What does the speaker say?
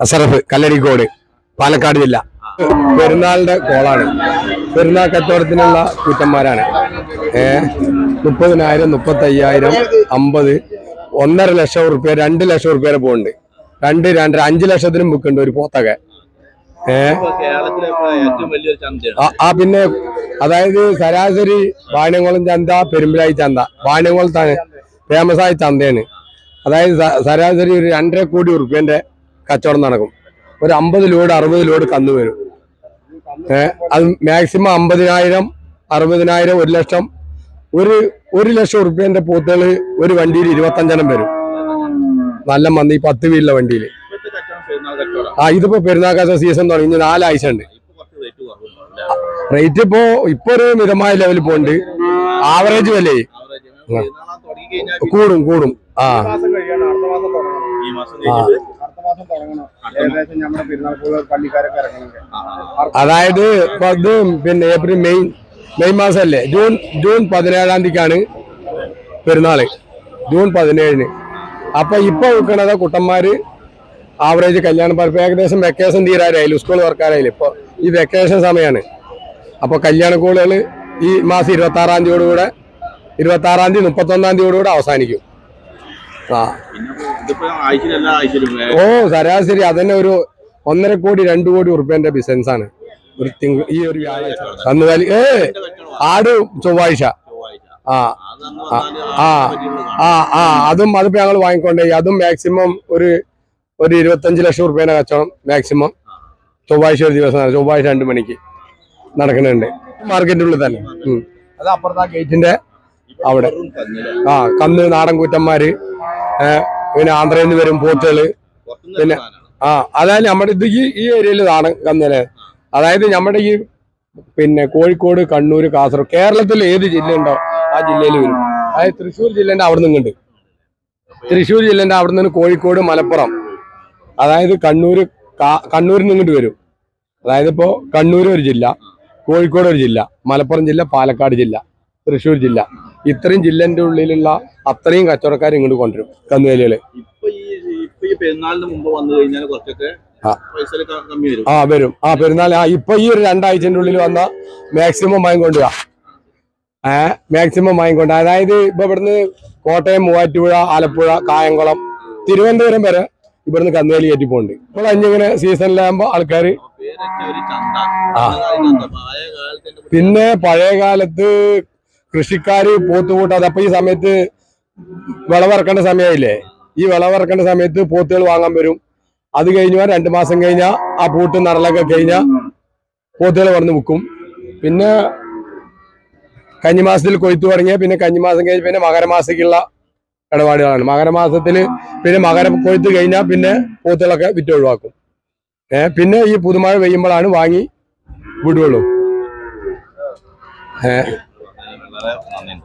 അസറഫ് കല്ലടിക്കോട് പാലക്കാട് ജില്ല. പെരുന്നാളിന്റെ കോളാണ്. പെരുന്നാൾ കച്ചവടത്തിനുള്ള കൂട്ടന്മാരാണ്. ഏ മുപ്പതിനായിരം മുപ്പത്തി അയ്യായിരം അമ്പത് ഒന്നര ലക്ഷം റുപ്യ രണ്ട് ലക്ഷം റുപ്യ വരെ പോകുന്നുണ്ട് രണ്ട് രണ്ടര അഞ്ച് ലക്ഷത്തിനും ബുക്കുണ്ട് ഒരു പോത്തൊക്കെ. ഏ ആ- പിന്നെ അതായത് ശരാശരി വാണിയംകുളം ചന്ത പെരുമ്പിലായി ചന്ത. വാണിയംകുളത്താണ് ഫേമസ് ആയി ചന്തയാണ്. അതായത് ശരാശരി ഒരു രണ്ടര കോടി ഉറുപ്പ്യന്റെ കച്ചവടം നടക്കും. ഒരു അമ്പത് ലോഡ് അറുപത് ലോഡ് കന്നു വരും. അത് മാക്സിമം അമ്പതിനായിരം അറുപതിനായിരം ഒരു ലക്ഷം. ഒരു ഒരു ലക്ഷം ഉറുപ്പ്യന്റെ പൂത്തുകൾ ഒരു വണ്ടിയിൽ ഇരുപത്തഞ്ചെണ്ണം വരും. നല്ല മന്തി പത്ത് വീലിലെ വണ്ടിയിൽ ആ ഇതിപ്പോ പെരുന്നാൾ കച്ച സീസൺ തുടങ്ങി നാലാഴ്ച ഉണ്ട്. റേറ്റ് ഇപ്പോ ഇപ്പൊ ഒരു മിതമായ ലെവലിൽ പോണ്ട് ആവറേജ് കഴിഞ്ഞാൽ കൂടും കൂടും. ആ. അതായത് ഇത് പിന്നെ ഏപ്രിൽ മെയ് മെയ് മാസമല്ലേ? ജൂൺ ജൂൺ പതിനേഴാം തീയതിക്കാണ് പെരുന്നാൾ. ജൂൺ പതിനേഴിന്. അപ്പൊ ഇപ്പൊ വിൽക്കണത് കുട്ടന്മാര് ആവറേജ് കല്യാണം പറഞ്ഞു ഏകദേശം വെക്കേഷൻ തീരാറായില്ല? സ്കൂൾ വർക്കാരായില്ല ഇപ്പൊ ഈ വെക്കേഷൻ സമയമാണ് അപ്പൊ കല്യാണ കൂടുതൽ ഈ മാസം ഇരുപത്തി ആറാം തീയതിയോടുകൂടെ ഇരുപത്തി ആറാം തീയതി മുപ്പത്തൊന്നാം തീയതിയോടുകൂടെ അവസാനിക്കും. ഓ ശരാശരി അതന്നെ ഒരു ഒന്നര കോടി രണ്ടു കോടി ഉറുപ്പ്യന്റെ ബിസിനസ് ആണ്. ഒരു തിങ്കൾ ഈ ഒരു വ്യാഴാഴ്ച. കന്നുകാലി ഏ ആട് ചൊവ്വാഴ്ച. ആ. ആ ആ. അതും അതിപ്പോ ഞങ്ങൾ വാങ്ങിക്കൊണ്ടേ അതും മാക്സിമം ഒരു ഒരു ഇരുപത്തഞ്ച് ലക്ഷം ഉറുപ്പ്യന്റെ കച്ചവടം മാക്സിമം ചൊവ്വാഴ്ച ഒരു ദിവസം ചൊവ്വാഴ്ച രണ്ടു മണിക്ക് നടക്കുന്നുണ്ട്. മാർക്കറ്റിന്റെ ഉള്ളിൽ തന്നെ. അത് അപ്പുറത്താ ഗേറ്റിന്റെ അവിടെ. ആ കന്ന് നാടൻ കൂറ്റന്മാര് പിന്നെ ആന്ധ്രയിൽ നിന്ന് വരും പുറത്തുനിന്ന് പിന്നെ- ആ അതായത് നമ്മുടെ ഇത് ഈ ഏരിയയിൽ ഇതാണ് കന്നിൽ. അതായത് നമ്മുടെ ഈ പിന്നെ കോഴിക്കോട് കണ്ണൂർ കാസർഗോഡ് കേരളത്തിൽ ഏത് ജില്ല ഉണ്ടോ ആ ജില്ലയിൽ വരും. അതായത് തൃശ്ശൂർ ജില്ലേന്റെ അവിടെ നിന്നുണ്ട് തൃശ്ശൂർ ജില്ലേന്റെ അവിടെ നിന്ന് കോഴിക്കോട് മലപ്പുറം. അതായത് കണ്ണൂർ കണ്ണൂരിൽ നിന്നിട്ട് വരും. അതായത് ഇപ്പോ കണ്ണൂർ ഒരു ജില്ല കോഴിക്കോട് ഒരു ജില്ല മലപ്പുറം ജില്ല പാലക്കാട് ജില്ല തൃശ്ശൂർ ജില്ല. ഇത്രയും ജില്ലന്റെ ഉള്ളിലുള്ള അത്രയും കച്ചവടക്കാർ ഇങ്ങോട്ട് കൊണ്ടുവരും ഇപ്പൊ ഇപ്പൊ ഈ പെരുന്നാളിന് മുമ്പ് വന്നു കഴിഞ്ഞാൽ കുറച്ചൊക്കെ ആ. വരും. ആ പെരുന്നാൾ ആ ഇപ്പൊ ഈ ഒരു രണ്ടാഴ്ചന്റെ ഉള്ളിൽ വന്ന മാക്സിമം വാങ്ങിക്കൊണ്ടുക ഏ മാക്സിമം വാങ്ങിക്കൊണ്ട് അതായത് ഇപ്പൊ ഇവിടുന്ന് കോട്ടയം മൂവാറ്റുപുഴ ആലപ്പുഴ കായംകുളം തിരുവനന്തപുരം വരെ ഇവിടുന്ന് കന്നുകാലി കയറ്റി പോകുന്നുണ്ട് ഇപ്പോൾ അഞ്ഞിങ്ങനെ സീസണിലാകുമ്പോൾ ആൾക്കാർ ആ. പിന്നെ പഴയ കാലത്ത് കൃഷിക്കാര് പോത്തുകൂട്ടാതെ അപ്പൊ ഈ സമയത്ത് വിളവിറക്കേണ്ട സമയമില്ലേ ഈ വിളവിറക്കേണ്ട സമയത്ത് പോത്തുകൾ വാങ്ങാൻ വരും. അത് കഴിഞ്ഞാൽ രണ്ട് മാസം കഴിഞ്ഞാൽ ആ പൂട്ട് നടലൊക്കെ കഴിഞ്ഞാൽ പോത്തുകൾ വന്ന് വിൽക്കും. പിന്നെ കന്നിമാസത്തിൽ കൊയ്ത്തു തുടങ്ങിയ പിന്നെ കന്നിമാസം കഴിഞ്ഞ് പിന്നെ മകരമാസത്തേക്കുള്ള ഇടപാടുകളാണ്. മകരമാസത്തിൽ പിന്നെ മകര കൊയ്ത്ത് കഴിഞ്ഞാൽ പിന്നെ പോത്തുകളൊക്കെ വിറ്റ് ഒഴിവാക്കും. ഏഹ് പിന്നെ ഈ പുതുമഴ പെയ്യുമ്പോഴാണ് വാങ്ങി വിടുകയുള്ളൂ ഏഹ് verdad.